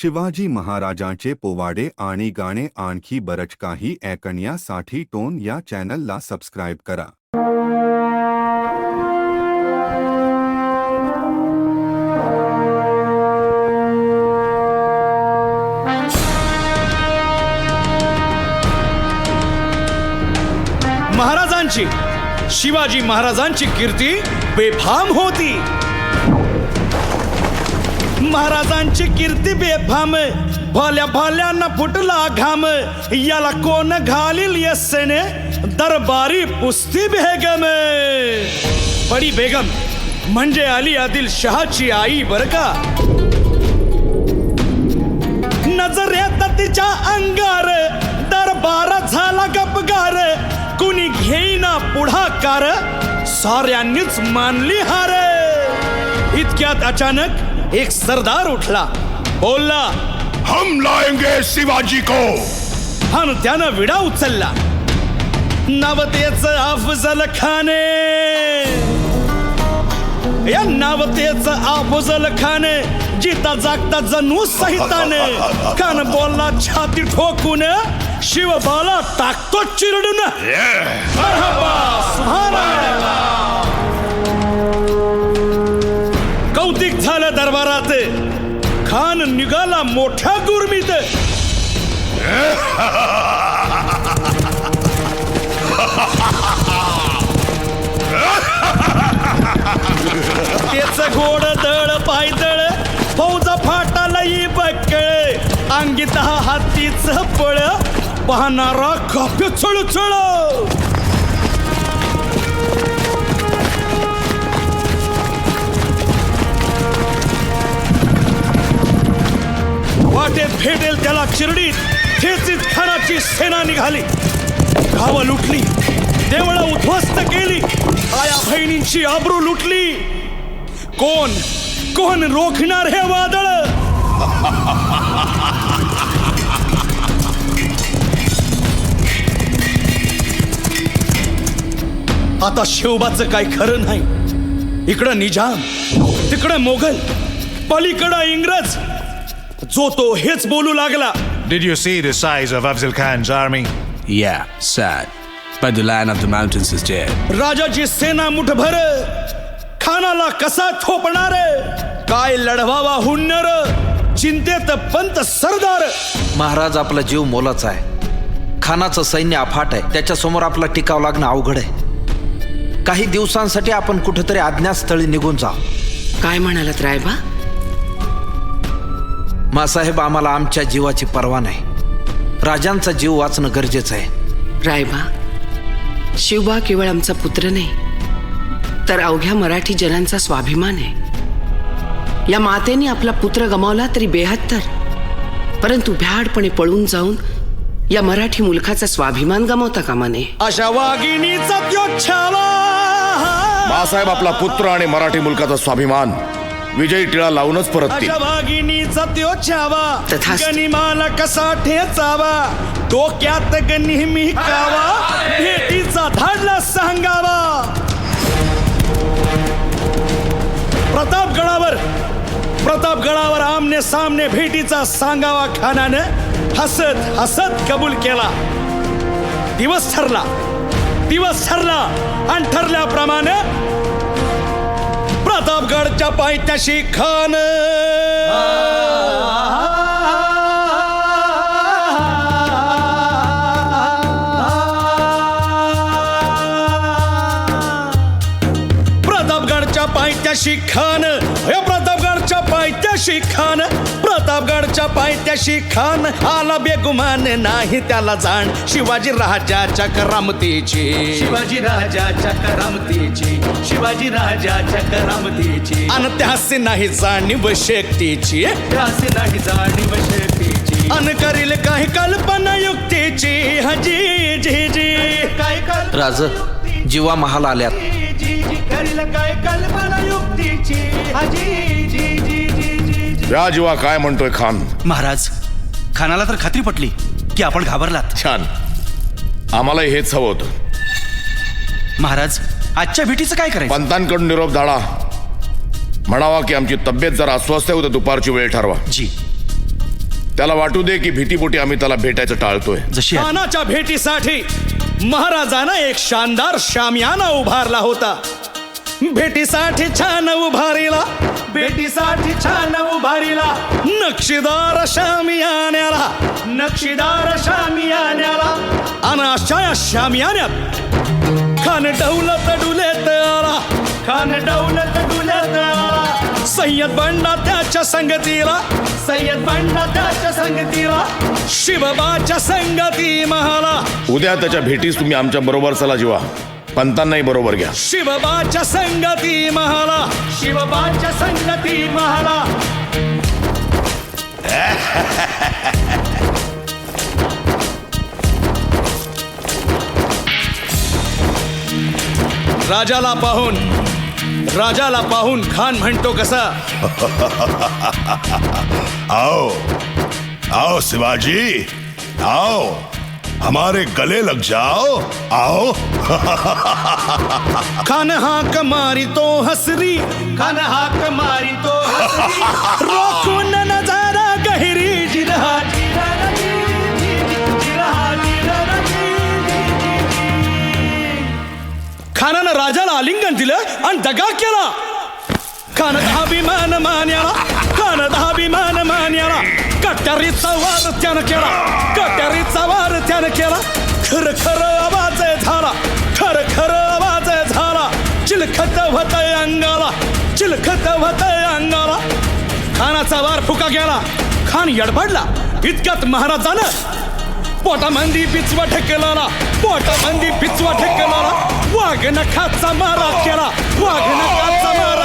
शिवाजी महाराजांचे पोवाडे आणि गाणे आणखी बरंच काही ऐकण्यासाठी टोन या चॅनलला सबस्क्राईब करा. महाराजांची, शिवाजी महाराजांची कीर्ती बेफाम होती. महाराजांची कीर्ती बेफाम भल्या भल्यांना फुटला घाम. याला कोण घालील यस्सेने दरबारी पुस्ती बेगम. बडी बेगम म्हणजे अली आदिल शहाची आई बर का? नजरेत तिच्या अंगार दरबार झाला गपगार. कुणी घेईना पुढाकार साऱ्यांनीच मानली हार. इतक्यात अचानक एक सरदार उठला. बोलला हम लाएंगे शिवाजी को। आणि त्यानं विडा उचलला. नवतेच अफजल खाने. या नावतेच अफजल खाने जिता जागता जणू सहिताने कान बोलला छाती ठोकून शिवबाला टाकतो चिरडून. मरहबा, दरबारात खान निघाला मोठ्या गुरमीत त्याच गोड दळ पायदळ फौजा फाटालाही बक्कळ. अंगीत हा हातीच पळ पाहणारा काप्य चळचळ शिर्डीत त्याला खानाची सेना निघाली. गावं लुटली. देवळं उद्ध्वस्त केली. आया बहिणींची आबरू लुटली. कोण? कोण रोखणार हे वादळ? आता शिवबाचं काय खरं नाही. इकडं निजाम तिकडं मोगल पलीकडं इंग्रज. जो तो हेच बोलू लागला. Did you see the size of Afzal Khan's army? Yeah, sad. But the Lion of the Mountains is dead. राजाची सेना मुठभर खानाला कसा थोपणार? काय लढवावा हुन्नर? चिंतेत पंत सरदार. महाराज आपला जीव मोलाचा आहे. खानाचं सैन्य अफाट आहे. त्याच्यासमोर आपला टिकाव लागणं अवघड आहे. काही दिवसांसाठी आपण कुठेतरी अज्ञातस्थळी निघून जाऊ. काय म्हणालात रायबा? मासाहेब आम्हाला आमच्या जीवाची पर्वा नाही. राजांचा जीव वाचणं गरजेचं आहे. रायबा शिवबा केवळ आमचा पुत्र नाही तर अवघ्या मराठी जनांचा स्वाभिमान आहे. या मातेने आपला पुत्र गमावला तरी बेहत्तर परंतु भ्याडपणे पळून जाऊन या मराठी मुलखाचा स्वाभिमान गमावता कामा नये. अशा वाघिणीचा बाळासाहेब आपला पुत्र आणि मराठी मुलकाचा स्वाभिमान. विजयी टिळा लावूनच परततील अशा वाघिणीचा त्यो छावा तथास्तु. गनिमाला कसा ठेचावा? डोक्यात नेहमी कावा भेटीचा धाडला सांगावा. प्रतापगडावर प्रतापगडावर आमने सामने भेटीचा सांगावा खानानं हसत हसत कबूल केला. दिवस ठरला. दिवस ठरला. आणि ठरल्याप्रमाणे प्रतापगडच्या पायथ्याशी खान. प्रतापगडच्या पायथ्याशी खान. हे प्रतापगडच्या पायथ्याशी खान प्रतापगडच्या पायथ्याशी खान आला बेगुमान नाही त्याला जाण. शिवाजी राजाच्या करामतीची. शिवाजी राजाच्या करामतीची. शिवाजी राजाच्या करामतीची. आणि त्यासे नाही जाणीव शक्तीची. त्यासे नाही जाणीव शक्तीची. अन करील काही कल्पना युक्तीची. हजी जी जी. काय कल राज जीवा महाल आल्यात. जी जी करील काय कल्पना युक्तीची? हाजी जी जी जी जी जी. या जीवा काय म्हणतोय खान? महाराज खानाला तर खात्री पटली की आपण घाबरलात. छान. आम्हालाही हेच हवं होतं. महाराज आजच्या भेटीचं काय करायचं? पंतांकडून निरोप धाडा. म्हणावा की आमची तब्येत जरा अस्वस्थ आहे उद्या दुपारची वेळ ठरवा. जी. त्याला वाटू दे की भीतीपोटी आम्ही त्याला भेटायचं टाळतोय. जशी आहे. भेटीसाठी महाराजानं एक शानदार शामियाना उभारला होता भेटीसाठी छान उभारीला भेटीसाठी छान उभारीला नक्षीदार शामियान्याला नक्षीदार शामियान्याला आणि अशा या शामियान्यात खान डौलत डुलेत आला खान डौलत डुलेत आला. सय्यद बंडा त्याच्या संगतीला. सय्यद बंडा त्याच्या संगतीला. शिवबाच्या संगती महाला. उद्या त्याच्या भेटीस तुम्ही आमच्या बरोबर चला जीवा. पंतांनाही बरोबर घ्या. शिवबाच्या संगती महाला. शिवबाच्या संगती महाला. राजाला पाहून राजाला पाहून खान म्हणतो कसा आओ आओ शिवाजी आओ हमारे गले लग जाओ आओ खान हाक मारी तो हसरी खान हाक मारी तो हसरी. रोखून नज़ारा गहरी जिरहा आलिंगन दिलं आणि दगा केला कानात अभिमान मान्याला कानात अभिमान मान्याला कट्यारीचा वार त्यानं केला कट्यारीचा वार त्यानं केला खर खर आवाज झाला खर खर आवाज झाला चिलखत होत अंगाला चिलखत होत अंगाला खानाचा वार फुका गेला खान यडबडला इतक्यात महाराजानं पोटामंदी पिचवा ठेकेला पोटामंदी पिचवा ठेकेला वाघ नखाचा मारा केला वाघ नखाचा मारा